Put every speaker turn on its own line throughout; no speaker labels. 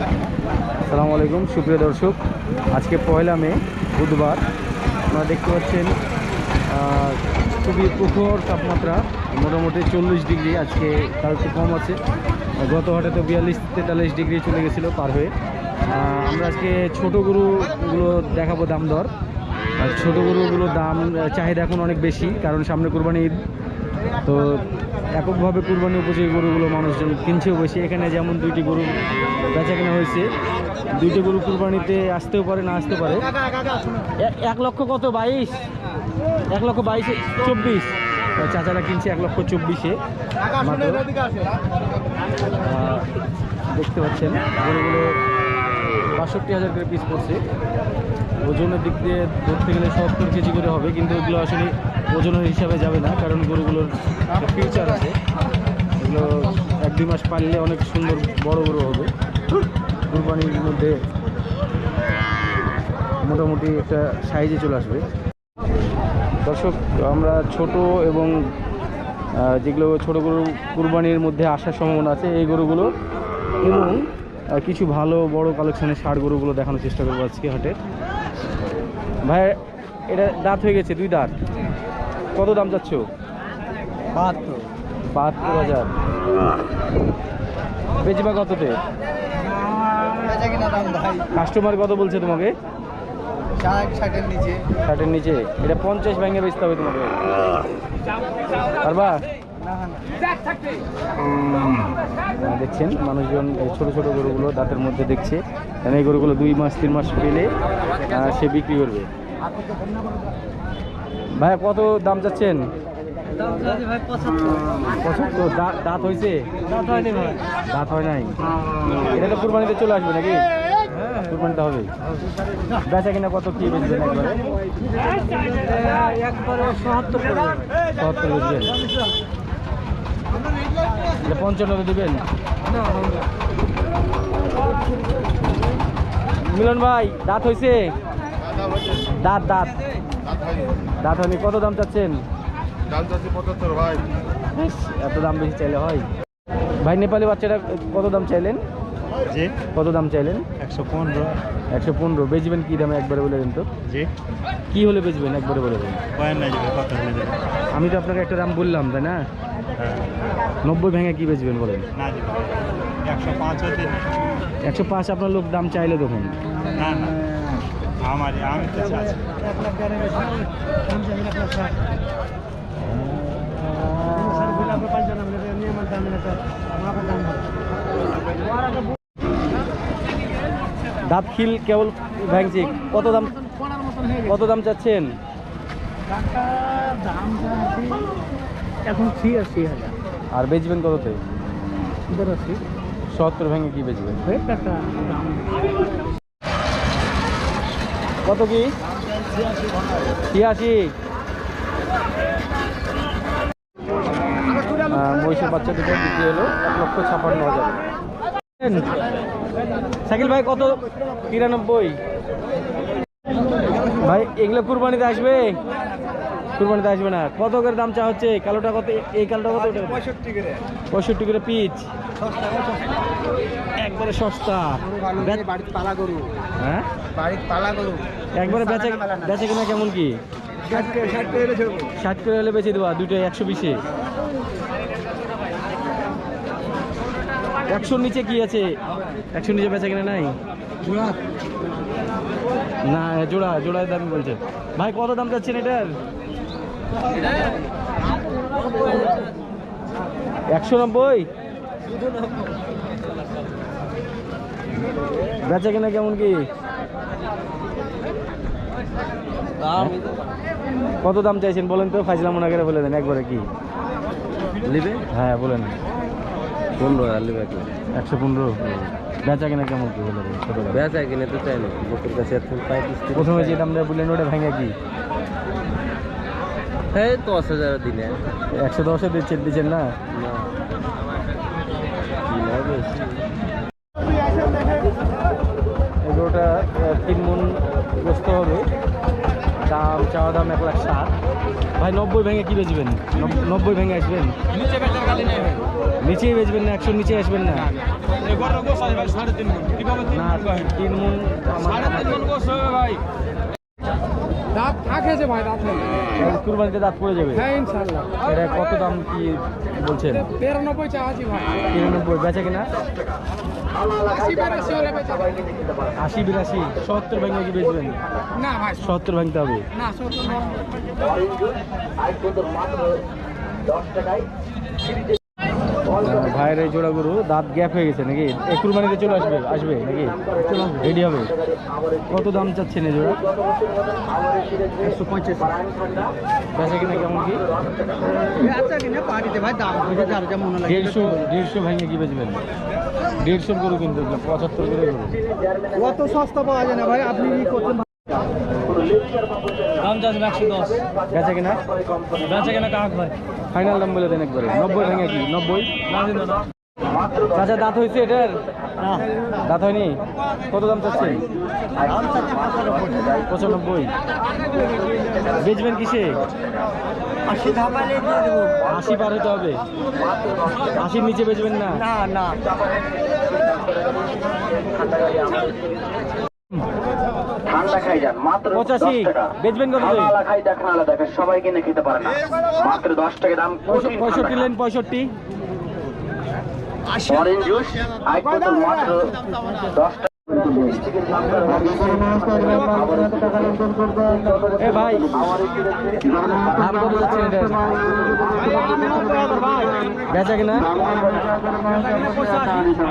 আসসালামু আলাইকুম, সুপ্রিয় দর্শক। আজকে পয়লা মে, বুধবার। আপনারা দেখতে পাচ্ছেন খুবই প্রখর তাপমাত্রা, মোটামুটি চল্লিশ ডিগ্রি। আজকে তার একটু কম আছে। গত হাটে তো বিয়াল্লিশ, তেতাল্লিশ ডিগ্রি চলে গেছিল পার হয়ে। আমরা আজকে ছোটো গরুগুলো দেখাবো দাম দর ছোটো গরুগুলোর দাম চাহিদা এখন অনেক বেশি, কারণ সামনে কোরবানি ঈদ। তো এককভাবে কুরবানি উপযোগী গরুগুলো মানুষজন কিনছেও বেশি। এখানে যেমন দুইটি গরু বেচা কেনা হয়েছে, দুইটি গরু কুরবানিতে আসতেও পারে, না আসতে পারে। এক লক্ষ কত? বাইশ? এক লক্ষ বাইশে, চব্বিশ। চাচারা কিনছে এক লক্ষ চব্বিশে। দেখতে পাচ্ছেন, গরুগুলো বাষট্টি হাজার করে পিস পড়ছে। ওজনের দিক দিয়ে ধরতে গেলে সত্তর কেজি করে হবে, কিন্তু এগুলো আসলে ওজনের হিসাবে যাবে না, কারণ গরুগুলোর ফিউচার আছে। এগুলো এক দুই মাস পারলে অনেক সুন্দর বড় বড় হবে। কুরবানির মধ্যে মোটামুটি একটা সাইজে চলে আসবে। দর্শক, আমরা ছোট এবং যেগুলো ছোট গরু কুরবানির মধ্যে আসার সম্ভাবনা আছে, এই গরুগুলো এবং কিছু ভালো বড় কালেকশনের ষাড় গরুগুলো দেখানোর চেষ্টা করব আজকে হাটে ভাই এটা দাঁত হয়ে গেছে দুই দাঁত। কত দাম চাচ্ছ?
বাহাত্তর।
বাহাত্তর হাজার। বেচবা কততে? কাস্টমার কত বলছে তোমাকে?
ষাট ষাটের নিচে।
ষাটের নিচে। এটা পঞ্চাশ ভেঙে বেচতে হবে তোমাকে। পারবা? দেখছেন মানুষজন ছোট ছোট গরুগুলো দাঁতের মধ্যে দেখছে। কারণ এই গরুগুলো দুই মাস তিন মাস পেলে সে বিক্রি করবে। ভাইয়া কত দাম
যাচ্ছেন ভাই
দাঁত দাঁত হয়েছে
ভাই।
দাঁত হয় নাই? এটা তো কুরবানিতে চলে আসবে নাকি? কুরবানিতে হবে। বেচা কিনা কত কি বেচবেন একবারে?
একবারে সত্তর
বেচবেন। এটা পঞ্চান্নতে দেবেন? মিলন ভাই, দাঁত হয়েছে দাঁত দাঁত। দাঁত হয়নি। কত দাম চাচ্ছেন? এত দাম বেশি চাইলে হয়। ভাই, নেপালি বাচ্চাটা কত দাম চাইলেন?
জি।
কত দাম চাইলেন?
একশো পনেরো।
একশো পনেরো। বেচবেন কী দামে একবারে বলে দেন তো?
জি।
কী হলে বেচবেন একবারে বলে দেন? আমি তো আপনাকে একটা দাম বললাম তাই না?
হ্যাঁ।
নব্বই ভেঙে কী বেচবেন বলেন?
একশো পাঁচ
একশো পাঁচ আপনার লোক দাম চাইলে তখন?
না না। আমার আমি তো চাচ্ছি
দাম চাই এক লাখ ষাট স্যার বলে আপনার পাঁচ জন আমাদের নিয়ে আমার দাম এটা আমার দাম
দাঁত খিল কেবল ভাঙছি কত দাম কত দাম চাচ্ছেন?
দাম চাচ্ছি এখন ছিয়াশি হাজার।
আর বেচবেন কততে? সত্তর ভেঙে কি বেচবেন? কত কি? ছিয়াশি। মহিষের বাচ্চা দুটো বিক্রি হলো এক লক্ষ ছাপান্ন হাজার। সাইকেল ভাই কত? তিরানব্বই। ভাই এগুলো কুরবানিতে আসবে? কুরবানিতে আসবে না। কত করে দাম চা হচ্ছে? কালোটা কত? এই কালোটা কত?
পঁয়ষট্টি করে।
পিচ। একবারে সস্তা।
পালা গরু।
হ্যাঁ?
বাড়িতে পালা গরু।
একবারে বেচা বেচা কিনা কেমন কি?
ষাট করে ষাট
হলে বেচে দেবা। দুটো একশো বিশে। একশোর নিচে কি আছে? একশোর নিচে বেচা কিনা নাই? না জোড়া জোড়ার দাম বলছে। ভাই কত দাম যাচ্ছেন এটার? একশো নব্বই? বেচা কিনা কেমন কি? কত দাম চাইছেন বলেন তো? ফাইজলাম করে বলে দেন একবারে কি?
লিবে
হ্যাঁ বলেন।
পনেরো হাজার লিবে
একশো পনেরো? বেচা কিনা কেমন কি বলে
বেচা? কিনে তো চাই না। লোকের কাছে এত পঁয়ত্রিশ
প্রথমে যে দামটা বললেন ওটা ভেঙে কি?
এই দশ হাজার দিনে।
একশো দশে দিচ্ছেন দিচ্ছেন না? এগুলোটা তিন মন গ্রস্ত হবে। দাম চাওয়া দাম এক লাখ ষাট। ভাই নব্বই ভেঙে কি বেচবেন? নব্বই ভেঙে আসবেন? নিচেই বেচবেন না একশো নিচে আসবেন না। তিন মন আমার
দাঁত থাকেছে ভাই দাঁত নেই।
কুরবানিতে দাঁত পড়ে যাবে।
হ্যাঁ
এটা কত দাম কি বলছেন?
তিরানব্বই চা আছি ভাই।
তিরানব্বই বেচা কিনা?
আশি বেরাশি হলে বেচা
আশি বিরাশি সত্তর ভেঙে কি বেচবেন?
না ভাই।
ভাঙতে হবে। ভাইয়ের এই জোড়া গরু দাঁত গ্যাপ হয়ে গেছে নাকি? এই কুরবানিতে চলে আসবে আসবে নাকি? রেডি হবে। কত দাম চাচ্ছেন এই জোড়া? একশো পঁয়ত্রিশ। বেচা কিনা কেমন কি?
মনে
দেড়শো দেড়শো ভেঙে কি বেচবেন? দেড়শোর গরু কিন্তু পঁচাত্তর করে গরু।
অত সস্তা পাওয়া যায় না ভাই আপনি কি করছেন?
দাম চাচ্ছেন একশো দশ। বেচা কিনা? বেচা কিনা কাক ভাই? ফাইনাল দাম বলে দেন একবারে। নব্বই ভেঙে কি? নব্বই? চাচা দাঁত হয়েছে এটার? দাঁত হয়নি? কত দাম চাচ্ছেন? পঁচানব্বই। বেচবেন কিসে?
আশি
পার হতে হবে। আশির নিচে বেচবেন না?
না না।
ঠান্ডা খাই যান মাত্র
পঁচাশি। বেচবেন কত
আলা খাই দেখা আলা দেখে সবাই কিনে খেতে পারে না। মাত্র দশ টাকা দাম
পঁয়ষট্টি লেন পঁয়ষট্টি।
অরেঞ্জ জুস এক মাত্র দশ
এ ভাই দাম কত যাচ্ছে বেচা কিনা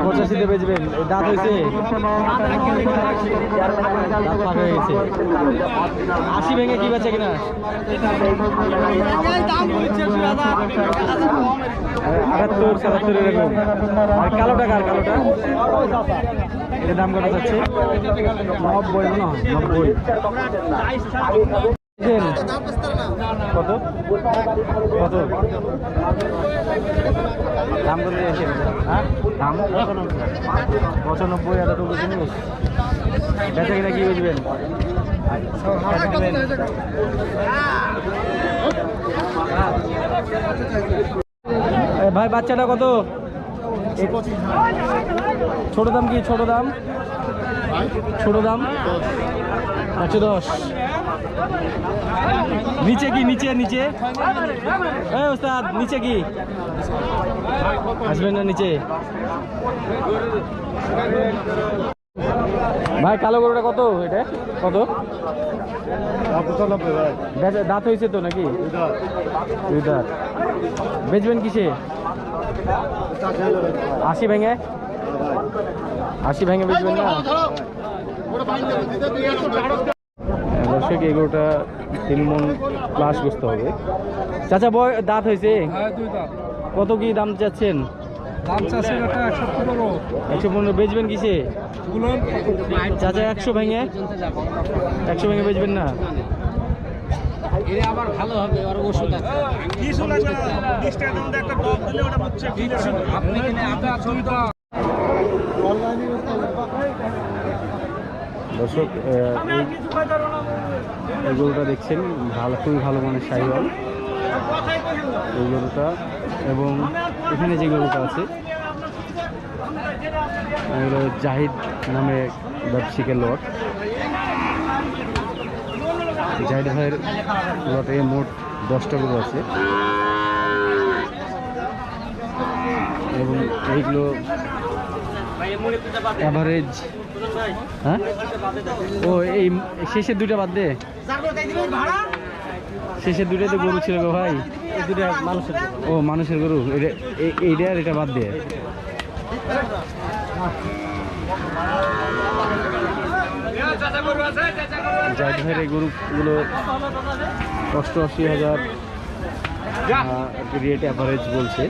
পঁচাশিতে বেচবেন দাঁত হয়েছে দাঁত পাক হয়ে গেছে আশি ভেঙে কি বেচা কিনা আটাত্তর সাতাত্তর এরকম আর কালো টাকা আর কালোটা এটার দাম কত যাচ্ছে? নব্বই হয়, নব্বই। কত? কত? দাম কত হ্যাঁ? দাম? পঁচানব্বই। এতটুকু জিনিস। বেচা কিনা কি বুঝবেন? ভাই, বাচ্চাটা কত? ছোট দাম কি? ছোট দাম? ছোট দাম? একশো দশ। নিচে কি? নিচে নিচে? এই ওস্তাদ নিচে কি? আসবেন না নিচে? ভাই কালো গরুটা কত? এটা? কত? দাঁত হয়েছে তো নাকি? দুই দাঁত। বেচবেন কিসে? আশি ভেঙে? আশি ভেঙে বেচবেন না দর্শক এগুলোটা তিন মন প্লাস বুঝতে হবে। চাচা বয় দাঁত হয়েছে?
হ্যাঁ
কত কি দাম চাচ্ছেন?
একশো পনেরো।
বেচবেন কিসে? চাচা একশো ভেঙে? একশো ভেঙে বেচবেন না?
আবার ভালো হবে আর ওষুধ আছে। আপনি কিনে আপনার সুবিধা
দর্শক এই গরুটা দেখছেন ভালো খুবই ভালো মানের সাইওয়াল এই গরুটা এবং এখানে যে গরুটা আছে এগুলো জাহিদ নামে ব্যবসায়িকের লট। জাহিদ ভাইয়ের লটে মোট দশটা গরু আছে। এবং এইগুলো অ্যাভারেজ হ্যাঁ? ও, এই শেষের দুইটা বাদ দে। শেষের দুইটাতে গরু ছিল গো ভাই। দুটা মানুষের ও, মানুষের গরু। এটা এই- এইটা আর এটা বাদ দে। এই গরুগুলো অষ্টআশি হাজার রেট অ্যাভারেজ বলছে।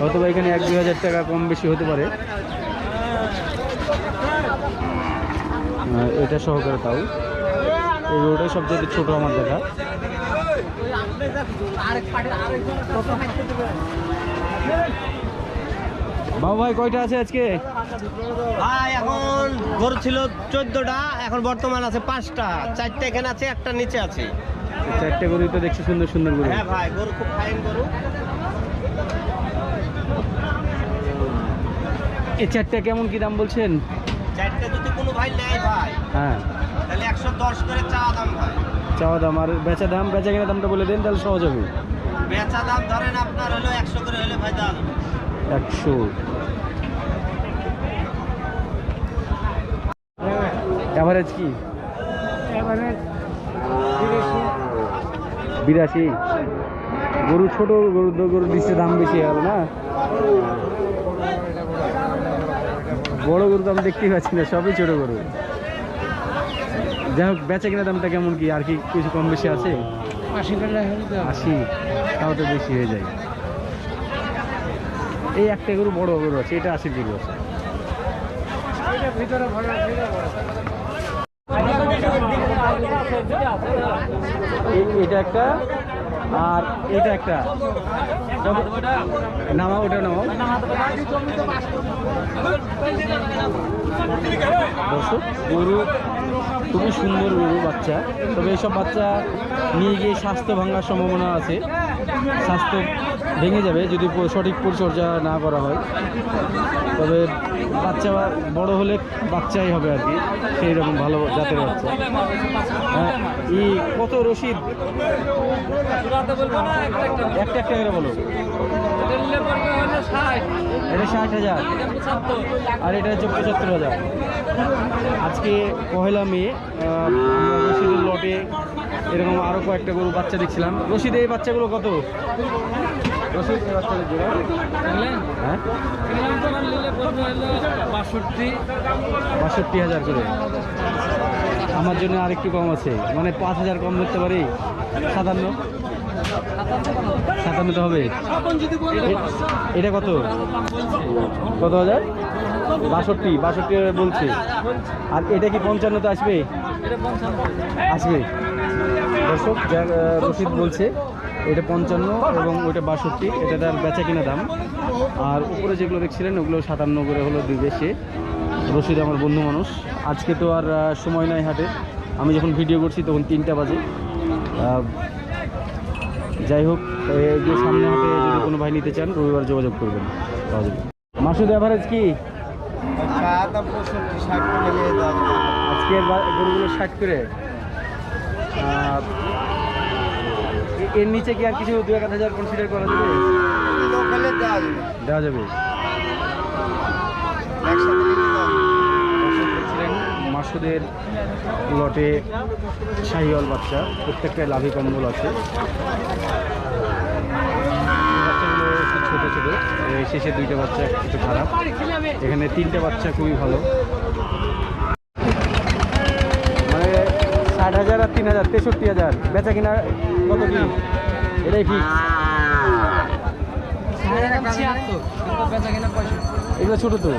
হয়তো এখানে এক দুই হাজার টাকা কম বেশি হতে পারে। এটা সহকারে তাও। এই গরুটাই সবচেয়ে ছোট আমার দেখা। বাবু ভাই, কয়টা আছে আজকে?
ভাই এখন গরু ছিল চোদ্দটা এখন বর্তমান আছে পাঁচটা। চারটা এখানে আছে একটা নিচে আছে।
চারটে গরু তো দেখছি সুন্দর সুন্দর গরু।
হ্যাঁ ভাই গরু খুব ফাইন গরু।
এই চারটা কেমন কি দাম বলছেন?
চারটে যদি কোনো ভাই নেয় ভাই
হ্যাঁ।
তাহলে একশো দশ করে চা দাম ভাই।
চাওয়া দাম আর বেচা দাম বেচা কেনা দামটা বলে দেন তাহলে সহজ হবে।
বেচা দাম ধরেন আপনার হলো একশো করে হলে ভাই দাম।
একশো। অ্যাভারেজ কি? বিরাশি। গরু ছোট গরু গরু দিচ্ছে দাম বেশি গেল না? বড় গরু তো আমি দেখতেই পাচ্ছি না সবই ছোট গরু। যাই হোক বেচা কিনা দামটা কেমন কি? আর কি কিছু কম বেশি আছে?
আশি।
আশি তাও তো বেশি হয়ে যায়। এই একটা গরু বড় গরু আছে এটা আশি গরু আছে।
ভিতরে
এটা একটা, আর এটা একটা। নামাও, ওটা নামাও। গরু, খুবই সুন্দর গরু, বাচ্চা। তবে এইসব বাচ্চা নিয়ে গিয়ে স্বাস্থ্য ভাঙার সম্ভাবনা আছে। স্বাস্থ্য ভেঙে যাবে যদি সঠিক পরিচর্যা না করা হয়। তবে বাচ্চা বড় হলে বাচ্চাই হবে আর কি সেই রকম ভালো জাতের বাচ্চা। হ্যাঁ, ই কত রশিদ? একটা একটা করে বলো। এটা ষাট হাজার। আর এটা হচ্ছে পঁচাত্তর হাজার। আজকে পহেলা মে রশিদের লটে এরকম আরও কয়েকটা গরু বাচ্চা দেখছিলাম। রশিদ এই বাচ্চাগুলো কত? হ্যাঁ?
বাষট্টি।
হাজার করে। আমার জন্য আরেকটু কম আছে। মানে পাঁচ হাজার কম ধরতে পারি? সাতান্ন? সাতান্ন তো হবে। এটা কত? কত হাজার? বাষট্টি বাষট্টি বলছে। আর এটা কি পঞ্চান্নতে আসবে? আসবে। দর্শক যা আহ, রশিদ বলছে এটা পঞ্চান্ন এবং ওইটা বাষট্টি, এটা তার বেচা কিনা দাম। আর উপরে যেগুলো দেখছিলেন, ওগুলো সাতান্ন করে হলো দিবে সে রশিদ আমার বন্ধু মানুষ। আজকে তো আর সময় নাই হাটে আমি যখন ভিডিও করছি তখন তিনটা বাজে। যাই হোক যে সামনে হাটে যদি কোনো ভাই নিতে চান, রবিবার যোগাযোগ করবেন। মাসুদ অ্যাভারেজ কি? আজকের গরুগুলো ষাট করে। এর নিচে কি আর কিছু দু এক হাজার কনসিডার করা যাবে? দেওয়া যাবে। দেখছিলেন মাসুদের লটে শাহিওয়াল বাচ্চা প্রত্যেকটায় লাভি কম্বল আছে। ছোটো ছোটো শেষে দুইটা বাচ্চা একটু খারাপ। এখানে তিনটে বাচ্চা খুবই ভালো। আট হাজার আর তিন হাজার তেষট্টি হাজার। বেচা কিনা কত কি? এটাই ফি এগুলো ছোট তো।